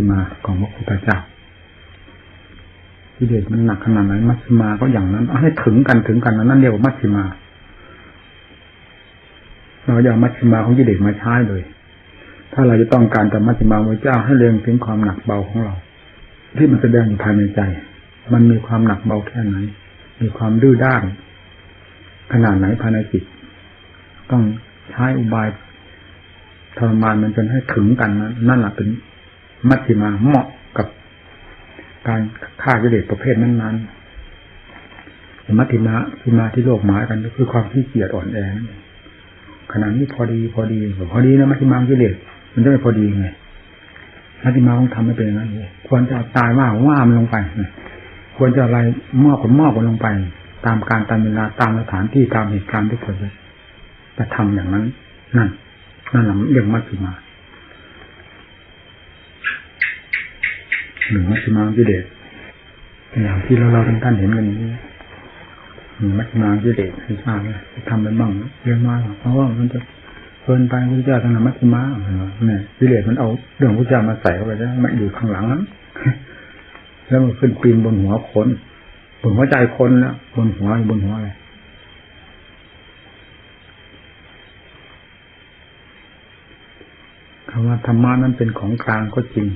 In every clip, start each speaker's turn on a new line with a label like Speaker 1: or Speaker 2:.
Speaker 1: ชิมาของพระพุทธเจ้ากิเลสมันหนักขนาดไหนมัชฌิมาก็อย่างนั้นเอาให้ถึงกันถึงกันนั่นเรียกว่ามัชฌิมาเราอย่ามัชฌิมาของกิเลสมาใช้เลย ถ้าเราจะต้องการจะมัชฌิมาพระเจ้าให้เรียงถึงความหนักเบาของเรา ที่มันแสดงอยู่ภายในใจ มันมีความหนักเบาแค่ไหน มีความดื้อด้าน ขนาดไหนภายในจิต ต้องใช้อุบายทรมานมันจนให้ถึงกันนะนั่นแหละเป็น มัชฌิมาเหมาะกับการฆ่ากิเลสประเภทนั้นๆมัชฌิมาคือมาที่โลกหมายกันก็คือความขี้เกียจอ่อนแอขนาดนี้พอดีพอดีพอดีนะมัชฌิมากิเลสมันจะไม่พอดีไงมัชฌิมาต้องทำให้เป็นอย่างนั้นควรจะตายว่าว่ามันลงไปควรจะอะไรมอบผลมอบมันลงไป ตามการตามเวลาตามสถานที่ตามเหตุการณ์ที่ควรจะจะทำอย่างนั้น นั่น นั่นแหละเรื่องมัชฌิมา หนึ่งมัชฌิมากิเลสอย่างที่เราเราท่านเห็นกันนี้หนึ่งมัชฌิมากิเลสให้ทราบเลยทำไปบ้างเรื่องมากเพราะว่ามันจะเกินไปพระเจ้าทางมัชฌิมาเนี่ยกิเลสมันเอาเรื่องพระเจ้ามาใส่เข้าไปแล้วมาอยู่ข้างหลังนั้นแล้วมันขึ้นปีนบนหัวคนบนหัวใจคนแล้วบนหัวบนหัวอะไรคำว่าธรรมะนั้นเป็นของกลางก็จริง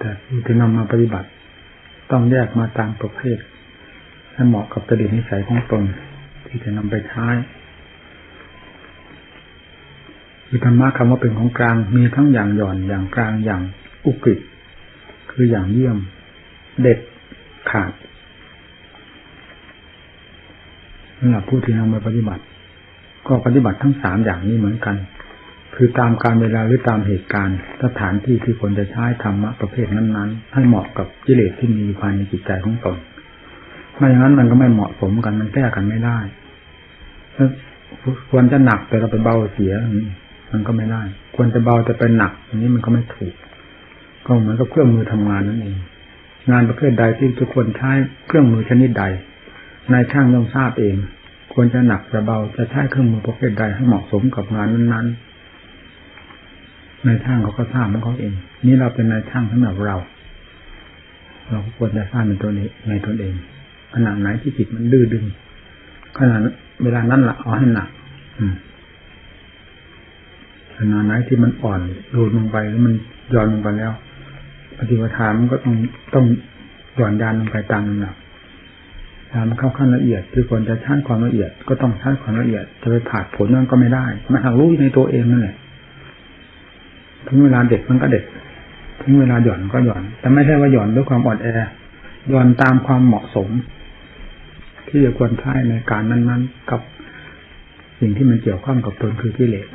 Speaker 1: แต่ผู้ที่นำมาปฏิบัติ ต้องแยกมาตามประเภทให้เหมาะกับจริตนิสัยของตน ที่จะนำไปใช้คือธรรมะคำว่าเป็นของกลางมีทั้งอย่างหย่อนอย่างกลางอย่างอุกฤษคืออย่างเยี่ยม เด็ดขาดสำหรับผู้ที่นำมาปฏิบัติ ก็ปฏิบัติทั้งสามอย่างนี้เหมือนกัน คือตามการเวลาหรือตามเหตุการณ์ สถานที่ที่คนจะใช้ธรรมะประเภทนั้นๆ ให้เหมาะกับกิเลสที่มีภายในจิตใจของตนไม่อย่างนั้นมันก็ไม่เหมาะสมกันมันแก้กันไม่ได้ควรจะหนักแต่เราไปเบาเสียมันก็ไม่ได้ ควรจะเบาแต่เป็นหนักอย่างนี้มันก็ไม่ถูก ก็เหมือนกับเครื่องมือทำงานนั่นเองงานประเภทใดที่ทุกคนใช้เครื่องมือชนิดใดนายช่างย่อมทราบเอง ควรจะหนักจะเบาจะใช้เครื่องมือประเภทใดให้เหมาะสมกับงานนั้นๆ นายช่างเขาก็ทราบของเขาเอง นี่เราเป็นนายช่างสำหรับเรา เราควรจะทราบในตัวนี้ในตนเองขนาดไหนที่จิตมันดื้อดึงขนาดเวลานั้นละเอาให้หนักอืมขนาดไหนที่มันอ่อนดูลงไปแล้วมันย่อนลงไปแล้วปฏิปทามันก็ต้องต้องหย่อนยานลงไปตามลำดับถ้ามันเข้าขั้นละเอียดคือควรจะใช้ความละเอียด ก็ต้องใช้ความละเอียด จะไปผ่าผลนั่นก็ไม่ได้ มันทางรู้ในตัวเองนั่นแหละ ถึงเวลาเด็กมันก็เด็ก ถึงเวลาหย่อนก็หย่อน แต่ไม่ใช่ว่าหย่อนด้วยความอ่อนแอหย่อนตามความเหมาะสม ที่จะควรใช้ในการนั้น ๆ กับสิ่งที่มันเกี่ยวข้องกับตนคือกิเลส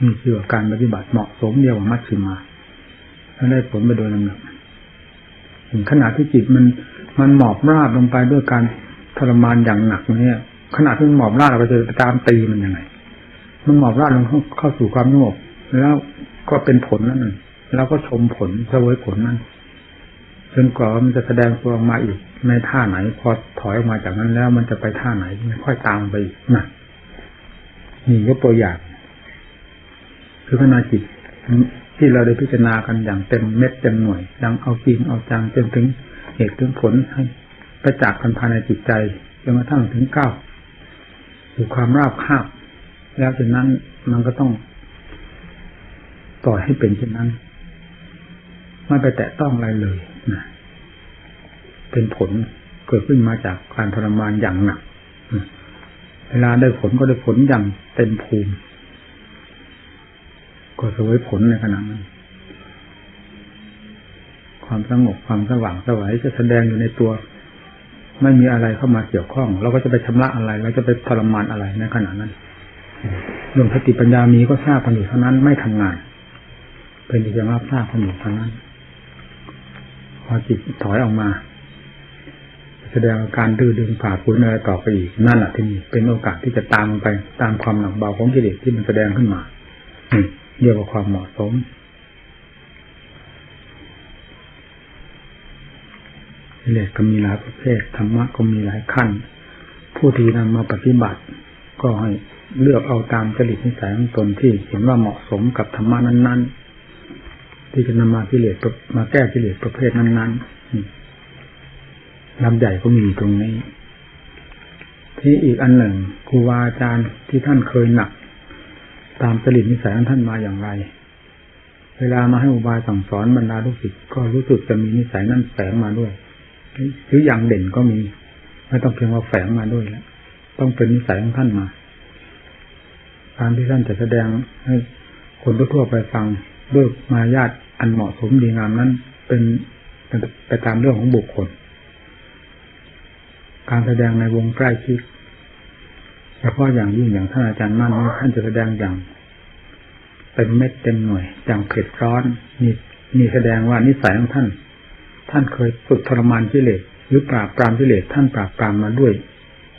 Speaker 1: มีเชื่อการปฏิบัติเหมาะสมเดียวกับมัชชิมาแล้วได้ผลไปโดยลำดับถึงขนาดที่จิตมันมันหมอบราบลงไปด้วยการทรมานอย่างหนักเนี่ยขนาดที่มันหมอบราบเราจะตามตีมันยังไง มันหมอบราบลงเข้าสู่ความสงบแล้ว ก็เป็นผลนั่นแล้วก็ชมผลเสวยผลนั่นจนกว่ามันจะแสดงตัวออกมาอีกในท่าไหน พอถอยออกมาจากนั้นแล้ว มันจะไปท่าไหนไม่ค่อยตามไปอีกนะนี่ยกตัวอย่างคือขณะจิตที่เราได้พิจารณากันอย่างเต็มเม็ดเต็มหน่วยยังเอาจริงเอาจังจนถึงเหตุถึงผลให้ประจักษ์กันภายในจิตใจจนกระทั่งถึงเก้าสู่ความราบคาบแล้วจากนั้นมันก็ต้อง ปล่อยให้เป็นเช่นนั้น ไม่ไปแตะต้องอะไรเลยนะเป็นผลเกิดขึ้นมาจากการทรมานอย่างหนักเวลาได้ผลก็ได้ผลอย่างเต็มภูมิ ก็สวยผลในขณะนั้น ความสงบความสว่างสวัยจะแสดงอยู่ในตัว ไม่มีอะไรเข้ามาเกี่ยวข้อง เราก็จะไปชำระอะไร เราจะไปทรมานอะไรในขณะนั้นเรื่องสติปัญญามีก็ทราบกันอยู่เท่านั้นไม่ทำงาน เป็นเพียงรับทราบขนมเท่านั้นพอจิตถอยออกมา แสดงอาการดื้อดึงผ่าฝืนอะไรต่อไปอีกนั่นแหละที่นี่เป็นโอกาสที่จะตามไปตามความหนักเบาของกิเลสที่มันแสดงขึ้นมาเรียกว่าความเหมาะสมกิเลสก็มีหลายประเภทธรรมะก็มีหลายขั้น ผู้ที่นำมาปฏิบัติ ก็ให้เลือกเอาตามจริตนิสัยของตนที่เห็นว่าเหมาะสมกับธรรมะนั้น ๆ ที่จะนำมากิเลสมาแก้กิเลสประเภทนั้นๆลำใหญ่ก็มีตรงนี้ ที่อีกอันหนึ่งครูบาอาจารย์ที่ท่านเคยหนัก ตามจริตนิสัยของท่านมาอย่างไร เวลามาให้อุบายสั่งสอนบรรดาลูกศิษย์ก็รู้สึกจะมีนิสัยนั้นแฝงมาด้วยหรืออย่างเด่นก็มีไม่ต้องเพียงว่าแฝงมาด้วยแล้วต้องเป็นนิสัยของท่านมาการที่ท่านจะแสดงให้คนทั่วไปฟัง ด้วยมารยาทอันเหมาะสมดีงามนั้น เป็นไปตามเรื่องของบุคคล การแสดงในวงใกล้ชิดเฉพาะอย่างยิ่งอย่างท่านอาจารย์มั่นท่านจะแสดงอย่างเป็นเม็ดเต็มหน่วยอย่างเผ็ดร้อนนี่นี่แสดงว่านิสัยของท่าน ท่านเคยฝึกทรมานกิเลสหรือปราบปรามกิเลสท่านปราบปรามมาด้วย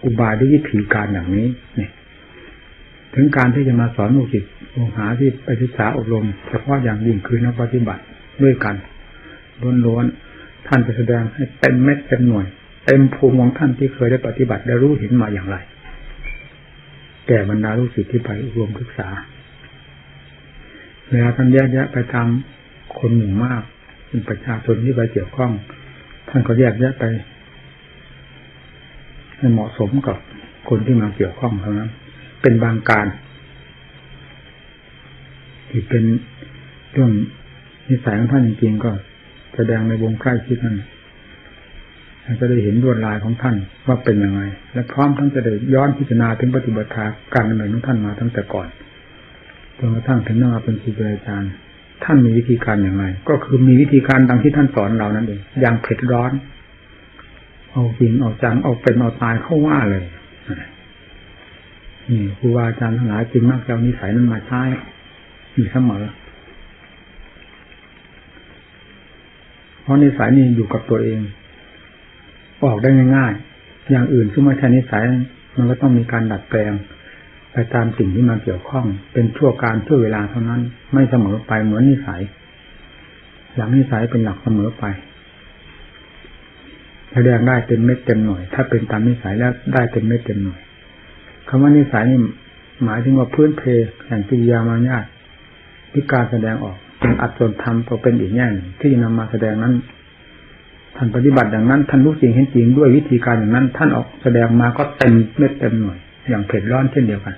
Speaker 1: อุบายด้วยวิธีการอย่างนี้เนี่ยถึงการที่จะมาสอนลูกศิษย์ ลูกหาที่ไปศึกษาอบรมเฉพาะอย่างยิ่งคือนักปฏิบัติด้วยกันล้วนๆท่านจะแสดงให้เต็มเม็ดเต็มหน่วยเต็มภูมิของท่านที่เคยได้ปฏิบัติได้รู้เห็นมาอย่างไรแก่บรรดาลูกศิษย์ที่ไปอบรมศึกษาเวลาท่านแยกแยะไปตามคนหมู่มากเป็นประชาชนที่ไปเกี่ยวข้อง ท่านก็แยกแยะไปให้เหมาะสมกับคนที่มาเกี่ยวข้องเท่านั้น เป็นบางการ ที่เป็นเรื่องนิสัยของท่านจริงๆก็แสดงในวงใกล้ชิดนั้นจะได้เห็นดวดลายของท่านว่าเป็นยังไง และพร้อมทั้งจะได้ย้อนพิจารณาถึงปฏิบัติการดำเนินของท่านมาตั้งแต่ก่อนจนกระทั่งถึงมาเป็นครูอาจารย์ท่านมีวิธีการอย่างไร ก็คือมีวิธีการดังที่ท่านสอนเรานั่นเองอย่างเผ็ดร้อน เอาจริงเอาจังเอาเป็นเอาตายเข้าว่าเลยนี่ครูบาอาจารย์ทั้งหลายจึงมักจะเอานิสัยนั้นมาใช้ อยู่เสมอ เพราะนิสัยนี้อยู่กับตัวเอง ออกได้ง่ายๆ อย่างอื่นซึ่งไม่ใช่นิสัยมันก็ต้องมีการดัดแปลง ไปตามสิ่งที่มาเกี่ยวข้อง เป็นชั่วการชั่วเวลาเท่านั้น ไม่เสมอไปเหมือนนิสัย หลังนิสัยเป็นหลักเสมอไปแสดงได้เต็มเม็ดเต็มหน่วย ถ้าเป็นตามนิสัยแล้วได้เต็มเม็ดเต็มหน่วยคำว่านิสัยนี่หมายถึงว่าพื้นเพแห่งกิริยามารยาท ที่การแสดงออกเป็นอัตส่วนธรรมก็เป็นอีกแง่งที่จะนำมาแสดงนั้นท่านปฏิบัติอย่างนั้นท่านรู้จริงเห็นจริงด้วยวิธีการอย่างนั้น ท่านออกแสดงมาก็เต็มเม็ดเต็มหน่วยอย่างเผ็ดร้อนเช่นเดียวกัน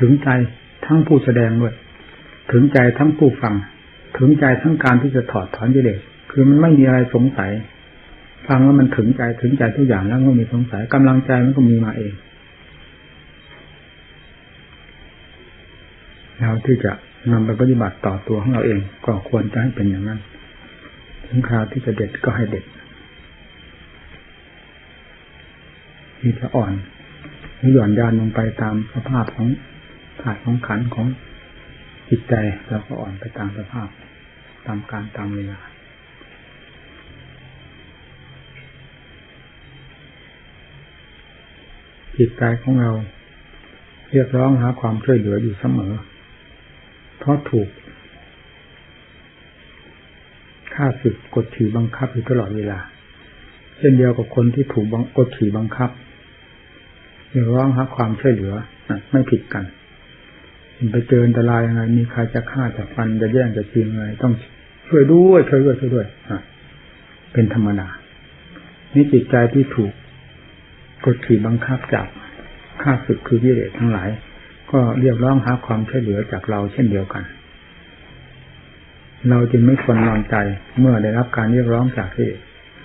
Speaker 1: ถึงใจทั้งผู้แสดงด้วยถึงใจทั้งผู้ฟัง ถึงใจทั้งการที่จะถอดถอนกิเลสคือมันไม่มีอะไรสงสัย ฟังแล้วมันถึงใจถึงใจทุกอย่างแล้วก็มีสงสัยกำลังใจมันก็มีมาเอง แล้วที่จะนำไปปฏิบัติต่อตัวของเราเองก็ควรจะให้เป็นอย่างนั้น ถึงคราวที่จะเด็ดก็ให้เด็ดที่จะอ่อนหรือหย่อนยานลงไปตามสภาพของถาดของขันของจิตใจเราก็อ่อนไปตามสภาพ ตามการตามเวลาจิตใจของเรา เรียกร้องหาความช่วยเหลืออยู่เสมอ เพราะถูกข้าศึกกดขี่บังคับอยู่ตลอดเวลา เช่นเดียวกับคนที่ถูกกดขี่บังคับเรียกร้องหาความช่วยเหลือไม่ผิดกันไปเจออันตรายยังไงมีใครจะฆ่าจะฟันจะแย่งจะชิงอะไรต้องช่วยด้วยช่วยด้วยช่วยด้วยเป็นธรรมดานี่จิตใจที่ถูกกดขี่บังคับจากข้าศึกคือวิเลทั้งหลาย ก็เรียกร้องหาความช่วยเหลือจากเราเช่นเดียวกัน เราจึงไม่ควรนอนใจเมื่อได้รับการเรียกร้องจากที่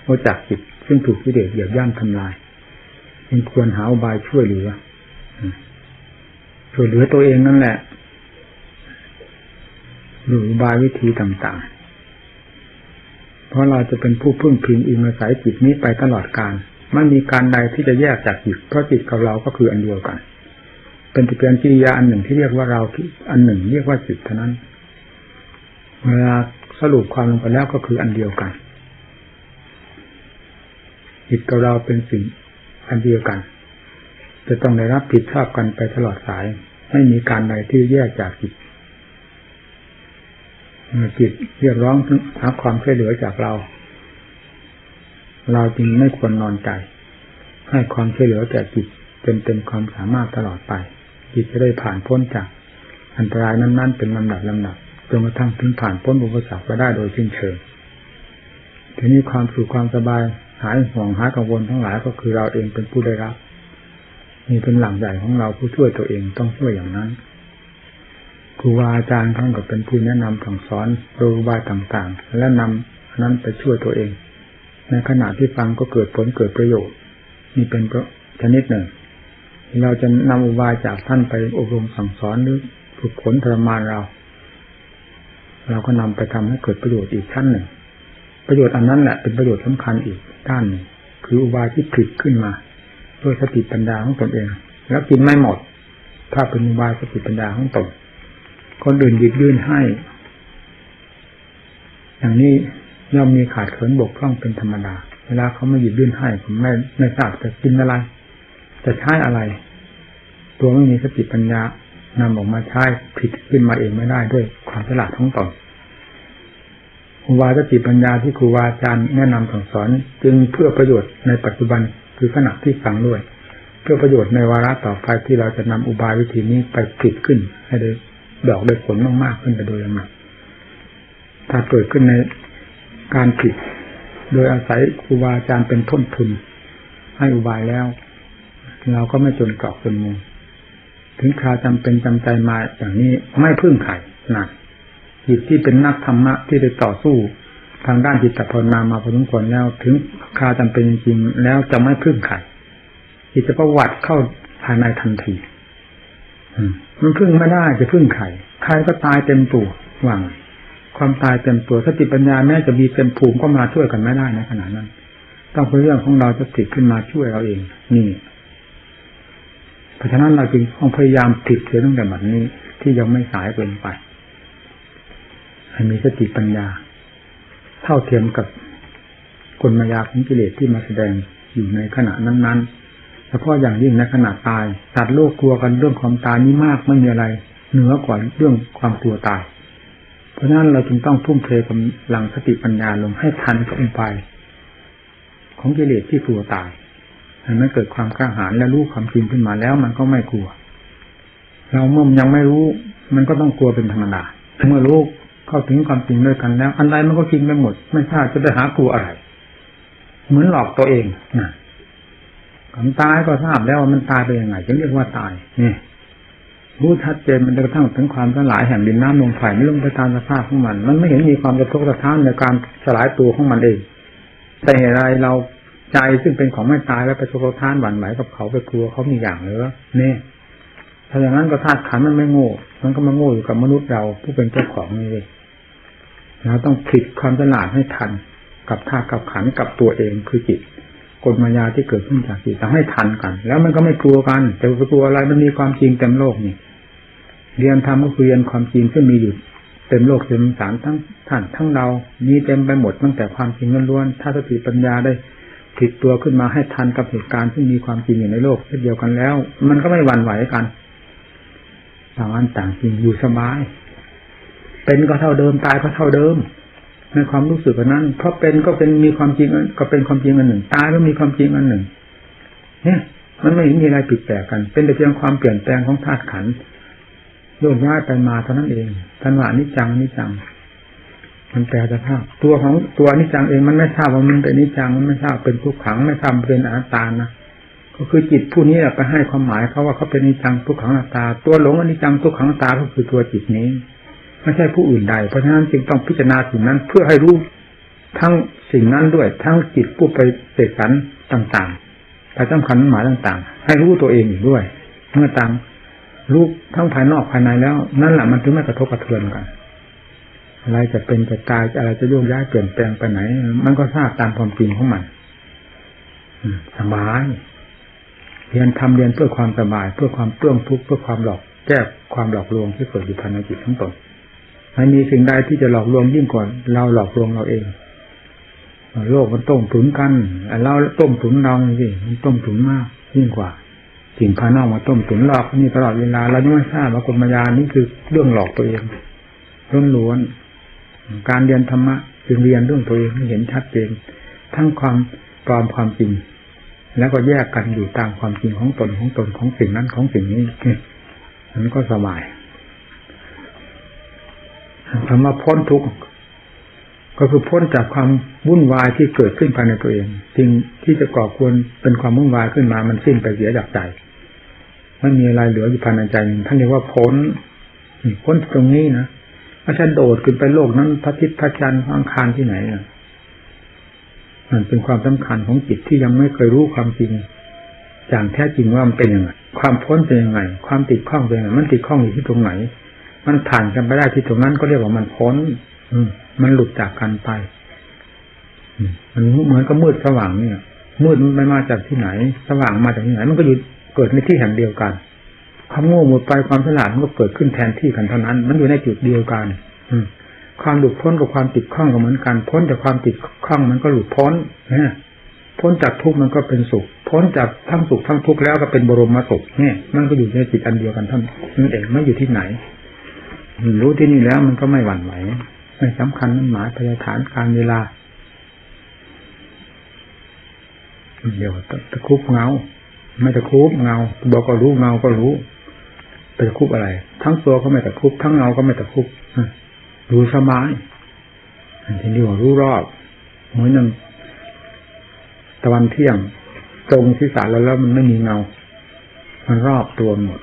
Speaker 1: โอจากจิตซึ่งถูกวิเลเหยียบย่ำทำลายจึงควรหาอุบายช่วยเหลือช่วยเหลือตัวเองนั่นแหละหรืออุบายวิธีต่างๆ เพราะเราจะเป็นผู้พึ่งพิงอิงอาศัยจิตนี้ไปตลอดกาลไม่มีการใดที่จะแยกจากจิตเพราะจิตกับเราก็คืออันเดียวกัน เป็นติเพียงกิริยาอันหนึ่งที่เรียกว่าเราอันหนึ่ง เรียกว่าจิตเท่านั้น เวลาสรุปความลงไปแล้วก็คืออันเดียวกันจิตกับเราเป็นสิ่งอันเดียวกัน จะต้องได้รับผิดชอบกันไปตลอดสาย ไม่มีการใดที่แยกจากจิตจิตเรียกร้องหาความช่วยเหลือจากเรา เราจึงไม่ควรนอนใจ ให้ความช่วยเหลือแก่จิตจนเต็มความสามารถตลอดไป จิตจะได้ผ่านพ้นจากอันตรายนั้น ๆ เป็นลำดับลำดับจนกระทั่งถึงผ่านพ้นอุปสรรคไปได้โดยสิ้นเชิงทีนี้ความสุขความสบายหายห่วงหายกังวลทั้งหลายก็คือเราเองเป็นผู้ได้รับนี่เป็นหลังใหญ่ของเราผู้ช่วยตัวเองต้องช่วยอย่างนั้นครูบาอาจารย์ท่านก็เป็นผู้แนะนำสั่งสอนโดยบายต่างๆ และนำนั้นไปช่วยตัวเอง ในขณะที่ฟังก็เกิดผลเกิดประโยชน์นี่เป็นชนิดหนึ่ง เราจะนำอุบายจากท่านไปอบรมสั่งสอนหรือฝึกฝนทรมานเรา เราก็นำไปทำให้เกิดประโยชน์อีกชั้นหนึ่ง ประโยชน์อันนั้นแหละเป็นประโยชน์สำคัญอีกด้านหนึ่งคืออุบายที่ผลิตขึ้นมาด้วยสติปัญญาของตนเอง แล้วกินไม่หมด ถ้าเป็นอุบายสติปัญญาของตนคนอื่นหยิบยื่นให้ อย่างนี้ย่อมมีขาดเขินบกพร่องเป็นธรรมดา เวลาเขาไม่หยิบยื่นให้ผมไม่ไม่ทราบจะกินอะไร จะใช้อะไร ตัวไม่มีสติปัญญานำออกมาใช้ผิดขึ้นมาเองไม่ได้ด้วยความฉลาดของตนครูบาสติปัญญาที่ครูบาอาจารย์แนะนำสั่งสอน จึงเพื่อประโยชน์ในปัจจุบันคือขณะที่ฟังด้วย เพื่อประโยชน์ในวาระต่อไปที่เราจะนำอุบายวิธีนี้ไปผิดขึ้น ให้ได้ดอกได้ผลมากๆขึ้นไปโดยลำดับถ้าเกิดขึ้นในการผิด โดยอาศัยครูบาอาจารย์เป็นต้นทุน ให้อุบายแล้ว เราก็ไม่จนเกาะจนมุงถึงคราจำเป็นจำใจมาอย่างนี้ไม่พึ่งไข่นักจิตที่เป็นนักธรรมะที่ได้ต่อสู้ทางด้านจิตภาวนามาพอสมควรแล้ว ถึงคราจำเป็นจริงๆแล้วจะไม่พึ่งไข่จิตจะประวัติเข้าภายในทันทีมันพึ่งไม่ได้จะพึ่งไข่ใครก็ตายเต็มตัวว่างความตายเต็มตัวสติปัญญาแม้จะมีเต็มภูมิก็มาช่วยกันไม่ได้ในขณะนั้น ต้องเป็นเรื่องของเราจะติดขึ้นมาช่วยเราเอง นี่ เพราะฉะนั้นเราจึงต้องพยายามติดเสียตั้งแต่บัดนี้ที่ยังไม่สายเกินไปให้มีสติปัญญา เท่าเทียมกับกลมายาของกิเลสที่มาแสดงอยู่ในขณะนั้นๆเฉพาะอย่างยิ่งในขณะตายสัตว์โลกกลัวกันเรื่องความตายนี้มากไม่มีอะไร เหนือกว่าเรื่องความกลัวตาย เพราะฉะนั้นเราจึงต้องทุ่มเทกำลังสติปัญญาลงให้ทันกับอุบายของกิเลสที่กลัวตาย มันเกิดความกล้าหาญและรู้ความจริงขึ้นมาแล้ว มันก็ไม่กลัว เราเมื่อยังไม่รู้ มันก็ต้องกลัวเป็นธรรมดาเมื่อรู้เข้าถึงความจริงด้วยกันแล้ว อันใดมันก็จริงไปหมด ไม่ทราบจะไปหากลัวอะไร เหมือนหลอกตัวเองนะความตายก็ทราบแล้วว่ามันตายไปยังไงจึงเรียกว่าตายนี่รู้ชัดเจนมันกระทั่งถึงความสลายแห่งดินน้ำลมไฟไม่ลงไปตามสภาพของมัน มันไม่เห็นมีความกระทบกระทั่งในการสลายตัวของมันเอง แต่เหตุไรเรา ใจซึ่งเป็นของไม่ตายแล้วไปกระทกระทั่งหวั่นไหวกับเขาไปกลัวเขามีอย่างเหรอเนี่ยถ้าอย่างนั้นก็ธาตุขันมันไม่โง่ มันก็มาโง่อยู่กับมนุษย์เราผู้เป็นเจ้าของนี่เลยเราต้องผลิตความฉลาดให้ทัน กับธาตุกับขันกับตัวเองคือจิตกฎมายาที่เกิดขึ้นจากจิตทำให้ทันกัน แล้วมันก็ไม่กลัวกัน แต่กลัวอะไรมันมีความจริงเต็มโลกนี่เรียนธรรมก็คือเรียนความจริงซึ่งมีอยู่เต็มโลกเต็มสารทั้งท่านทั้งเรา มีเต็มไปหมดตั้งแต่ความจริงล้วนถ้าสติปัญญาได้ ติดตัวขึ้นมาให้ทันกับเหตุการณ์ที่มีความจริงอยู่ในโลกเช่นเดียวกันแล้ว มันก็ไม่หวั่นไหวกันต่างอันต่างจริงอยู่สบาย เป็นก็เท่าเดิมตายก็เท่าเดิมในความรู้สึกนั้น เพราะเป็นก็เป็นมีความจริงก็เป็นความจริงอันหนึ่ง ตายก็มีความจริงอันหนึ่ง เนี่ย มันไม่มีอะไรผิดแปลกกัน เป็นแต่เพียงความเปลี่ยนแปลงของธาตุขันธ์โยกย้ายไปมาเท่านั้นเองทันวานิจังนิจัง มันแปลสภาพ ตัวของตัวนิจังเองมันไม่ทราบว่ามันเป็นนิจังมันไม่ทราบเป็นทุกขังไม่ทราบเป็นอนัตตานะก็คือจิตผู้นี้ไปให้ความหมายเขาว่าเขาเป็นนิจังทุกขังอนัตตา ตัวหลงอนิจังทุกขังอนัตตาก็คือตัวจิตนี้ไม่ใช่ผู้อื่นใด เพราะฉะนั้นจึงต้องพิจารณาสิ่งนั้นเพื่อให้รู้ทั้งสิ่งนั้นด้วย ทั้งจิตผู้ไปเสกสรรต่างๆไปสำคัญหมายต่างๆ ให้รู้ตัวเองด้วยเมื่อต่างรู้ทั้งภายนอกภายในแล้ว นั่นแหละมันถึงไม่กระทบกระเทือนกัน อะไรจะเป็นจะตายอะไรจะโยกย้ายเปลี่ยนแปลงไปไหน มันก็ทราบตามความจริงของมันสบายเรียนทำเรียนเพื่อความสบาย เพื่อความเปลื้องทุกข์เพื่อความหลอกแก้ความหลอกลวงที่เกิดอยู่ภายในจิตทั้งตนไม่มีสิ่งใดที่จะหลอกลวงยิ่งกว่าเราหลอกลวงเราเองโลกมันต้มถุนกันเราต้มถุนเราสิมันต้มถุนมาก ยิ่งกว่าสิ่งภายนอกมาต้มตุ๋นหลอกนี่ตลอดเวลาเราไม่ทราบว่ากลมายานี่คือเรื่องหลอกตัวเองล้วนๆ การเรียนธรรมะจึงเรียนเรื่องตัวเองให้เห็นชัดเจนทั้งความปลอมความจริง แล้วก็แยกกันอยู่ตามความจริงของตนของตนของสิ่งนั้นของสิ่งนี้มันก็สบายคำว่าพ้นทุกข์ก็คือพ้นจากความวุ่นวายที่เกิดขึ้นภายในตัวเองสิ่งที่จะก่อควรเป็นความวุ่นวายขึ้นมามันสิ้นไปเสียจากใจไม่มีอะไรเหลืออยู่ภายในใจท่านเรียกว่าพ้นพ้นตรงนี้นะ ถ้าฉันโดดขึ้นไปโลกนั้นพระทิศพระจันทร์อังคารที่ไหนอะมันเป็นความสำคัญของจิตที่ยังไม่เคยรู้ความจริงอย่างแท้จริงว่ามันเป็นยังไง ความพ้นเป็นยังไง ความติดข้องเป็นยังไง มันติดข้องอยู่ที่ตรงไหน มันผ่านกันไปได้ที่ตรงนั้นก็เรียกว่ามันพ้น อืมมันหลุดจากกันไป มันเหมือนกับมืดสว่างเนี่ย มืดมันมาจากที่ไหน สว่างมาจากที่ไหน มันก็อยู่เกิดในที่แห่งเดียวกัน ความโง่หมดไปความฉลาดมันก็เกิดขึ้นแทนที่กันเท่านั้น มันอยู่ในจุดเดียวกัน อืความหลุดพ้นกับความติดข้องก็เหมือนกัน พ้นจากความติดข้องมันก็หลุดพ้นนะพ้นจากทุกข์มันก็เป็นสุข พ้นจากทั้งสุขทั้งทุกข์แล้วก็เป็นบรมสุขเนี่ย มันก็อยู่ในจิตอันเดียวกันท่านนั่นเองไม่อยู่ที่ไหน รู้ที่นี่แล้วมันก็ไม่หวั่นไหวไม่สำคัญมันหมายพยาฐานการเวลาเดี๋ยวตะคุบเงา ไม่ตะคุบเงาบอกก็รู้เงาก็รู้ ไปตะคุบอะไร ทั้งตัวก็ไม่ตะคุบทั้งเงาก็ไม่ตะคุบรู้สบายทีนี้ว่ารู้รอบเหมือนนั่นตะวันเที่ยงตรงที่สาแล้วแล้วมันไม่มีเงา มันรอบตัวหมด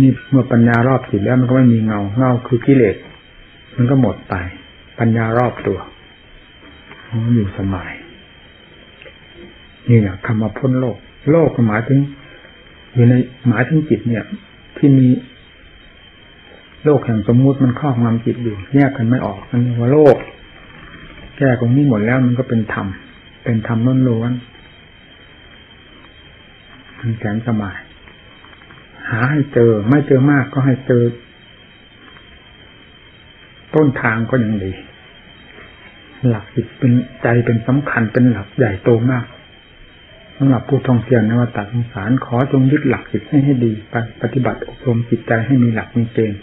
Speaker 1: นี่เมื่อปัญญารอบจิตแล้วมันก็ไม่มีเงา เงาคือกิเลสมันก็หมดไป ปัญญารอบตัวอยู่สบายนี่แหละคำว่าพ้นโลก โลกหมายถึง อยู่ในหมายถึงจิตเนี่ย ที่มี โลกแห่งสมมุติมันครอบงำจิตอยู่แยกกันไม่ออกมันว่าโลก แก้ตรงนี้หมดแล้วมันก็เป็นธรรมเป็นธรรมล้วนๆมันแสนสบาย หาให้เจอ ไม่เจอมากก็ให้เจอ ต้นทางก็ยังดี หลักจิตเป็นใจเป็นสำคัญเป็นหลักใหญ่โตมาก สำหรับผู้ท่องเที่ยวในวัฏสงสารขอจงยึดหลักจิตให้ให้ดีไปปฏิบัติอบรมจิตใจให้มีหลักมีเกณฑ์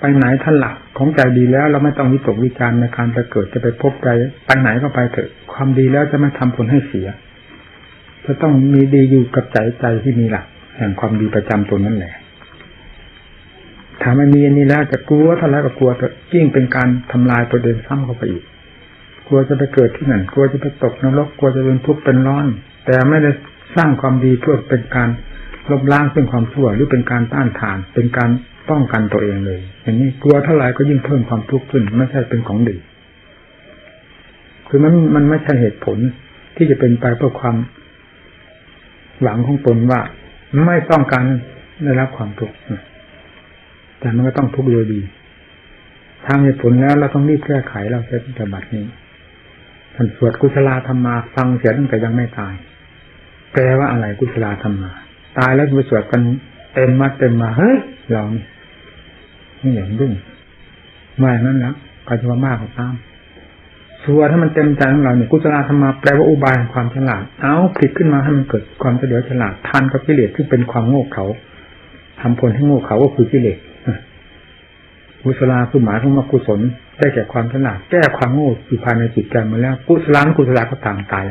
Speaker 1: ไปไหนท่านหลักของใจดีแล้วเราไม่ต้องวิตกวิจารในการจะเกิดจะไปพบใจไปไหนก็ไปเถอะความดีแล้วจะไม่ทำผลให้เสีย จะต้องมีดีอยู่กับใจใจที่มีหลักแห่งความดีประจำตนนั่นแหละถ้าไม่มีอันนี้แล้วจะกลัวเท่าไรก็กลัวจะยิ่งเป็นการทำลายตัวเองซ้ำเข้าไปอีก กลัวจะไปเกิดที่นั่นกลัวจะไปตกนรกกลัวจะเป็นทุกข์เป็นร้อน แต่ไม่ได้สร้างความดีเพื่อเป็นการลบล้างซึ่งความชั่วหรือเป็นการต้านทาน เป็นการป้องกันตัวเองเลย อย่างนี้กลัวเท่าไหร่ก็ยิ่งเพิ่มความทุกข์ขึ้นไม่ใช่เป็นของดีคือมันมันไม่ใช่เหตุผลที่จะเป็นไปเพื่อความหวังของตนว่า ไม่ต้องการได้รับความทุกข์แต่มันก็ต้องทุกข์โดยดีทางเหตุผลแล้วเราต้องรีบแก้ไขเราจะปฏิบัตินี้ท่านสวดกุศลธรรมาฟังเสียตั้งแต่ยังไม่ตาย แปลว่าอะไรกุศลธรรมา ตายแล้วไปสวดกันเต็มมาเต็มมาเฮ้ยเรานี่นี่อย่างรุ่งไม่นั้นแล้วก็จะว่ามากกว่าตามสวดถ้ามันเต็มใจของเราเนี่ยกุศลธรรมาแปลว่าอุบายความฉลาด เอาผิดขึ้นมาให้มันเกิดความเฉลียวฉลาดทานกับกิเลสที่เป็นความโง่เขาทำผลให้โง่เขาก็คือกิเลสกุศลาคือหมายถึงว่ากุศลได้แก่ความฉลาดแก้ความโง่อยู่ภายในจิตใจมาแล้ว กุศลานกุศลาก็ต่างตาย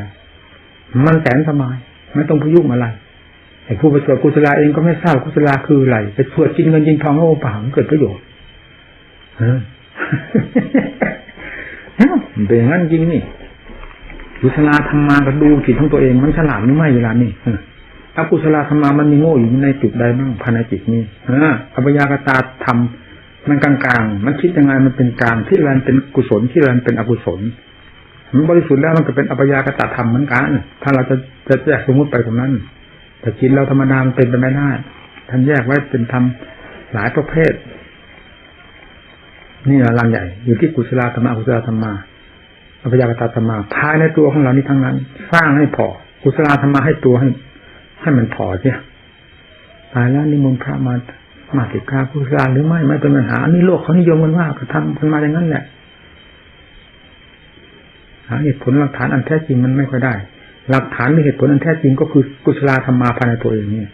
Speaker 1: มันแสนสบาย ไม่ต้องพยุ่งอะไรไอผู้ประสบกุศลาเองก็ไม่ทราบกุศลาคืออะไรไปสวดกินเงินยินทองโอ้เปล่าเกิดประโยชน์เป็นอย่างนั้นจริงนี่กุศลาทำมาก็ดูจิตของตัวเองมันฉลาดหรือไม่เวลานี่ถ้ากุศลาธรรมามันมีโง่อยู่ในจุดใดบ้างภายในจิตนี้อ่าอภิญญากตาทำมันกลางๆ มันคิดยังไงมันเป็นกลางที่รันเป็นกุศลที่รันเป็นอกุศล มันบริสุทธิ์แล้วมันก็เป็นอัปยากตธรรมเหมือนกัน ถ้าเราจะจะแยกสมมติไปตรงนั้น แต่จิตเราธรรมดามเป็นไปไม่ได้ท่านแยกไว้เป็นธรรมหลายประเภท นี่หลังใหญ่ อยู่ที่กุศลธรรมะกุศลธรรมะอัปยากตธรรมะภายในตัวของเรานี้ทั้งนั้น สร้างให้พอกุศลธรรมะให้ตัวให้ ให้มันพอเนี่ยตายแล้วนิมนต์พระมามาติกาพุทธาหรือไม่ไม่เป็นปัญหาอันี่โลกเขานิยมกันว่าก็ทำกันมาอย่างนั้นแหละ หาเหตุผลหลักฐานอันแท้จริงมันไม่ค่อยได้ หลักฐานหรือเหตุผลอันแท้จริงก็คือกุศลธรรมมาภายในตัวเองนี่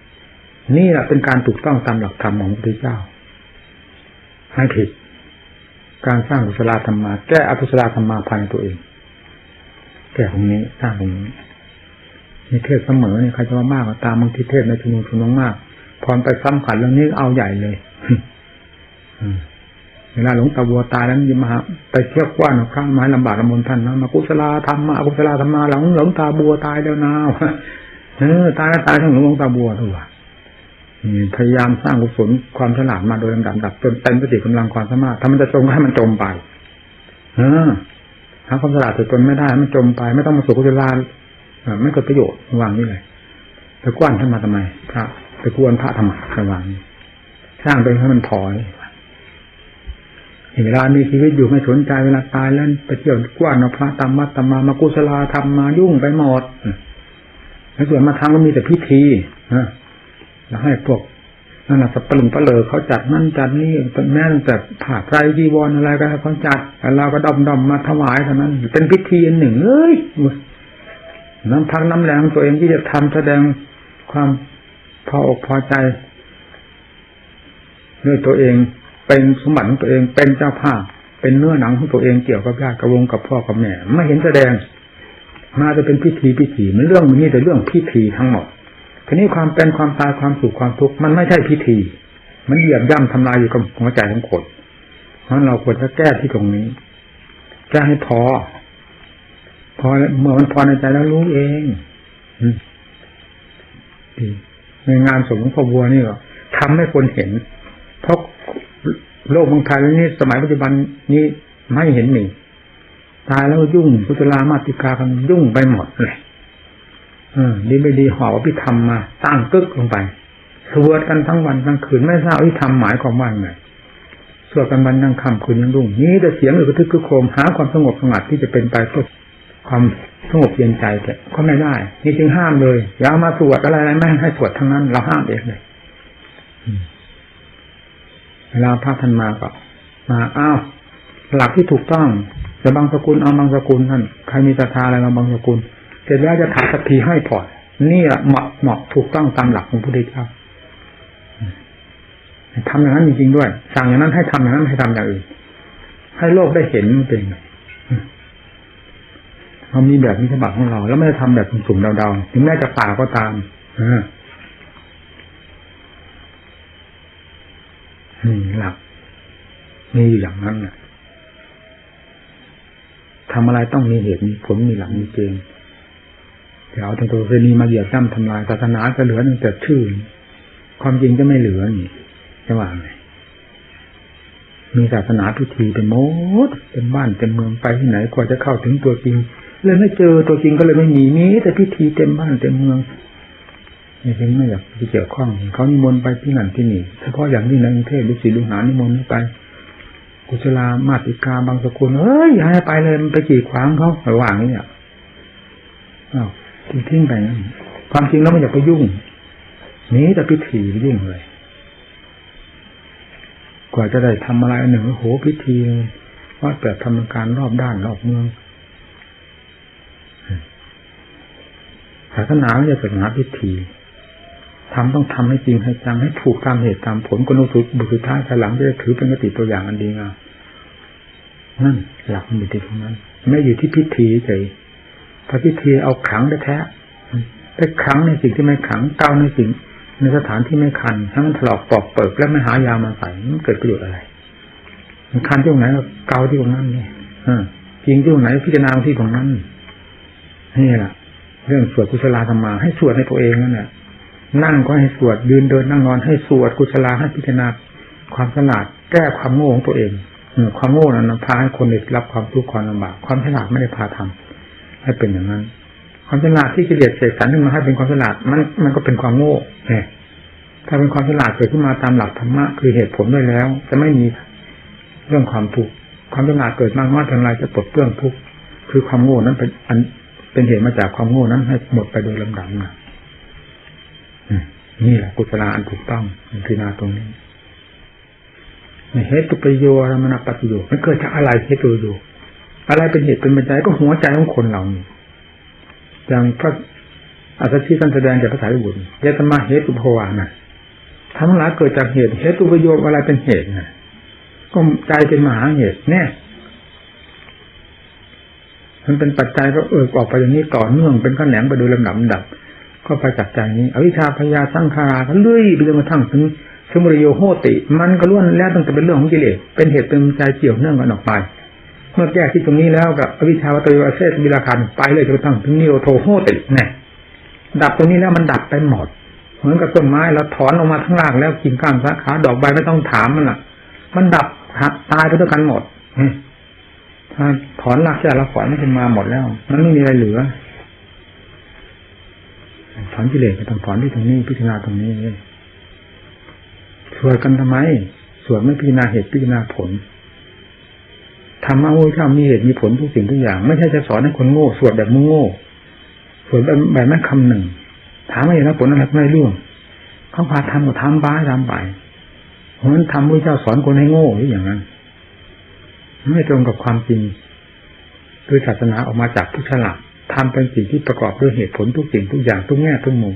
Speaker 1: นี่แหละเป็นการถูกต้องตามหลักธรรมของพระพุทธเจ้าให้ผิด การสร้างกุศลธรรมมาแก้อกุศลธรรมมาภายในตัวเอง แก้ตรงนี้สร้างตรงนี้มีเทศเสมอเนี่ยใครจะว่ามากตามบางทีเทศในชุมนุมชุมนุมมาก พรไปซ้ำขันเรื่องนี้เอาใหญ่เลย เวลาหลวงตาบัวตายแล้วยิมาไปเที่ยวกว้านพระไม้ลำบากลำบนท่านนะมากุศลาธรรมมากุศลาธรรมาหลังหลวงตาบัวตายแล้วนะเออตายแล้วตายทั้งหลวงตาบัวด้วพยายามสร้างกุศลความฉลาดมาโดยลำดับดับจนเต็มสติกำลังความสามารถถ้ามันจะจมก็ให้มันจมไป เออหาความฉลาดแต่ตนไม่ได้มันจมไป ไม่ต้องมาสู่กุศลาไม่เกิดประโยชน์วางนี่เลยไปกว้านท่านมาทำไมพระไปกวนพระทำไมระวังสร้างไปให้มันพอย เวลามีชีวิตอยู่ไม่สนใจเวลาตายแล้วไปเที่ยวกว้านเอาพระตามวัดตามมามากุศลาทำมายุ่งไปหมดแล้วส่วนมาทำก็มีแต่พิธีนะแล้วให้พวกนั่นแหละสับปะลุงปะเลอเขาจัดนั่นจัดนี่แม่นแต่ผ่าไตรจีวรอะไรก็เขาจัดแล้วเราก็ดอมดอมมาถวายเท่านั้น เป็นพิธีอันหนึ่งเอ้ยน้ำพักน้ำแรงตัวเองที่จะทำแสดงความพออกพอใจด้วยตัวเอง เป็นสมบัติของตัวเองเป็นเจ้าภาพเป็นเนื้อหนังของตัวเองเกี่ยวกับญาติกับวงกับพ่อกับแม่ไม่เห็นแสดง มาจะเป็นพิธีพิธีมันเรื่องนี้แต่เรื่องพิธีทั้งหมดทีนี้ความเป็นความตายความสุขความทุกข์มันไม่ใช่พิธี มันเหยียบย่ำทำลายอยู่กับหัวใจของคนเพราะเราควรจะแก้ที่ตรงนี้แก้ให้พอ พอเมื่อมันพอในใจแล้วรู้เองดีในงานสมของพ่อบัวนี่ก็ทำให้คนเห็น เพราะ โลกบางไทยนี่สมัยปัจจุบันนี้ไม่เห็นมีตายแล้วยุ่งพุทธลามาติกากันยุ่งไปหมดเลยอดีไม่ดีหอบพิธรรมมาตั้งกึกลงไปสวดกันทั้งวันทั้งคืนไม่ทราบพิธรรมหมายความว่าไงสวดกันวันนั่งคำคืนยังรุ่งนี้แต่เสียงหรือกระทึกกระโคมหาความสงบสงัดที่จะเป็นไปเพื่อความสงบเย็นใจแต่ก็ไม่ได้นี่จึงห้ามเลยอย่ามาสวดอะไรอะไรไม่ให้สวดทั้งนั้น เราห้ามเองเลย ลาพระท่านมาก็มาอ้าวหลักที่ถูกต้องจะบางสกุลเอาบางสกุลท่านใครมีศรัทธาอะไรมาบางสกุลเสร็จแล้วจะถาสักทีให้พอนี่แหละเหมาะเหมาะถูกต้องตามหลักของพระพุทธเจ้าทำอย่างนั้นจริงๆด้วย สั่งอย่างนั้นให้ทำอย่างนั้นให้ทำอย่างอื่น ให้โลกได้เห็นเป็นเรามีแบบนี้ฉบับของเรา แล้วไม่ได้ทำแบบสุ่มๆเดาๆถึงแม้จะป่าก็ตาม นี่หลักมีอยู่อย่างนั้นนะทำอะไรต้องมีเหตุมีผลมีหลักมีเกณฑ์เดี๋ยวเอาทางตัวเรณีมาเหยียบย่ำทำลายศาสนาจะเหลือตั้งแต่ชื่อ ความจริงจะไม่เหลือนี่จะว่าไงมีศาสนาพิธีเป็นมดเป็นบ้านเป็นเมืองไปที่ไหนกว่าจะเข้าถึงตัวจริงเลยไม่เจอตัวจริงก็เลยไม่มีมีแต่พิธีเต็มบ้านเต็มเมือง นี่ถึงไม่อยากไปเกี่ยวข้อง เขานิมนต์ไปที่นั่นที่นี่เฉพาะอย่างนี้ในกรุงเทพดุสิตลุหานิมนต์ไป กุศลามาติกาบางสกุลเอ้ยอย่าให้ไปเลยมันไปจีดขวางเขาระหว่างนี้อะอ้าวทิ้งไปความจริงแล้วไม่อยากไปยุ่งนี้แต่พิธีไปยุ่งเลย กว่าจะได้ทำอะไรหนึ่งโหพิธีว่าแต่ทำการรอบด้านรอบเมืองศาสนาไม่ใช่ศาสนาพิธี ทำต้องทำให้จริงให้จังให้ถูกตามเหตุตามผลกนุสุบุตรท้ายภายหลังจะถือเป็นกติตัวอย่างอันดีงามนั่นหลักมันอยู่ที่ตรงนั้น ไม่อยู่ที่พิธีเฉยพระพิธีเอาขังได้แท้ไปขังในสิ่งที่ไม่ขังเกาในสิ่งในสถานที่ไม่คันให้มันถลอกปอกเปิดแล้วไม่หายามาใส่มันเกิดประโยชน์อะไรมันคันที่ตรงไหนเกาที่ตรงนั้นเนี่ยจริงที่ตรงไหนพิจารณาที่ตรงนั้นนี่แหละเรื่องสวดกุศลธรรมาให้สวดในตัวเองนั่นแหละ นั่งก็ให้สวดยืนเดินนั่งนอนให้สวดกุศลาให้พิจารณาความฉลาดแก้ความโง่ของตัวเองความโง่นั้นพาให้คนได้รับความทุกข์ความลำบากความฉลาดไม่ได้พาทำให้เป็นอย่างนั้น ความฉลาดที่กิเลสเสกสรรขึ้นมาให้เป็นความฉลาดมันมันก็เป็นความโง่เนี่ยถ้าเป็นความฉลาดเกิดขึ้นมาตามหลักธรรมะคือเหตุผลด้วยแล้ว จะไม่มีเรื่องความทุกข์ความฉลาดเกิดมากน้อยเพียงไรจะปลดเปลื้องทุกข์คือความโง่นั้นเป็นอันเป็นเหตุมาจากความโง่นั้นให้หมดไปโดยลำดับนะ นี่แหละกุศลาอันถูกต้องพินาตรงนี้เหตุประโยชน์มณปฏิโยชน์มันเกิดจากอะไรเหตุประโยชน์อะไรเป็นเหตุเป็นปัจจัยก็หัวใจของคนเราอย่างพระอาสชีท่านแสดงจากภาษาญี่ปุ่นเยตมาเหตุอุปวานะทั้งหลายเกิดจากเหตุเหตุประโยชน์อะไรเป็นเหตุนะก็ใจเป็นมหาเหตุเนี่ยมันเป็นปัจจัยก็เออออกไปอย่างนี้ต่อเนื่องเป็นขั้นแหนงไปโดยลำดับดับ ก็ไปจากใจนี้ อวิชชาพยาสร้างคาราเลื่อยไปจนกระทั่งถึงสมุริโยโหติ มันก็ล้วนแล้วตั้งแต่เป็นเรื่องของกิเลสเป็นเหตุเป็นปัจเกี่ยวเนื่องกันออกไป เมื่อแก้ที่ตรงนี้แล้วกับอวิชชาวตโยเซสวิราคันไปเลยจนกระทั่งถึงนิโรโทโหติเนี่ยดับตรงนี้แล้วมันดับไปหมดเหมือนกับต้นไม้เราถอนออกมาทั้งรากแล้วกิ่งก้านสาขาดอกใบไม่ต้องถามมันล่ะ มันดับตายไปด้วยกันหมดถ้าถอนรากแค่ละขอนมันขึ้นมาหมดแล้ว มันไม่มีอะไรเหลือ อนกิเลสก็ต้องถอนที่ตรงนี้พิจารณาตรงนี้สวดกันทำไมสวดไม่พิจารณาเหตุพิจารณาผลธรรมะโอ้ยข้ามีเหตุมีผลทุกสิ่งทุกอย่าง ไม่ใช่จะสอนให้คนโง่สวดแบบมึงโง่สวดแบบแบบแม่คำหนึ่ง ถามว่าอย่างนั้นผลอะไรไม่รู้เขาพาทำก็ทำบ้าทำไปเพราะนั้นทำพระเจ้าสอนคนให้โง่หรืออย่างนั้นไม่ตรงกับความจริงคือศาสนาออกมาจากผู้ฉลาด ทำเป็นสิ่งที่ประกอบด้วยเหตุผลทุกสิ่งทุกอย่างทุกแง่ทุกมุม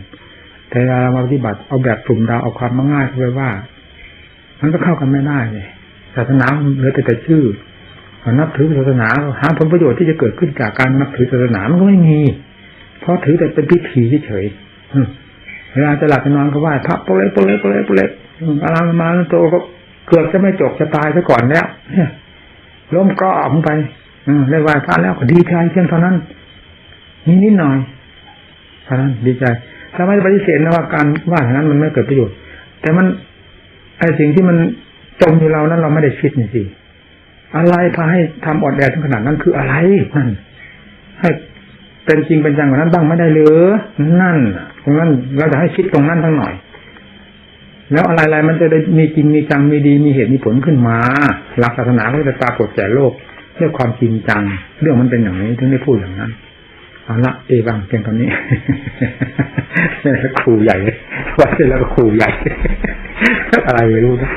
Speaker 1: แต่เวลาเรามาปฏิบัติเอาแบบสุ่มดาวเอาความมาง่ายไปว่า มันก็เข้ากันไม่ได้เลยศาสนาเหลือแต่แต่ชื่อนับถือศาสนาหาผลประโยชน์ที่จะเกิดขึ้นจากการนับถือศาสนามันก็ไม่มี เพราะถือแต่เป็นพิธีเฉยเวลาจะหลับจะนอนก็ไหว้พระโปเล็กโปเล็กโปเล็กโปเล็กอารามมาโตก็เกือบจะไม่จบจะตายซะก่อนแล้วล้มก็ออกไปเลยไหว้พระแล้วก็ดีใจเพียงเท่านั้น นิดนิดหน่อยเท่านั้นดีใจถ้าไม่ปฏิเสธนะว่าการว่าอย่างนั้นมันไม่เกิดประโยชน์ แต่มันไอสิ่งที่มันจมอยู่เรานั้นเราไม่ได้คิดนี่สิอะไรพาให้ทำอดแอดถึงขนาดนั้นคืออะไรนั่นให้เป็นจริงเป็นจังกว่านั้นบ้างไม่ได้หรือนั่นตรงนั้นเราจะให้คิดตรงนั้นทั้งหน่อย แล้วอะไรๆมันจะได้มีจริงมีจังมีดีมีเหตุมีผลขึ้นมาหลักศาสนาก็จะปรากฏแก่โลกเรื่องความจริงจัง เรื่องมันเป็นอย่างนี้ถึงได้พูดอย่างนั้น เอาละเอวังเพียงตอนนี้ครูใหญ่วัดเสร็จแล้วก็ครูใหญ่ อะไรไม่รู้นะ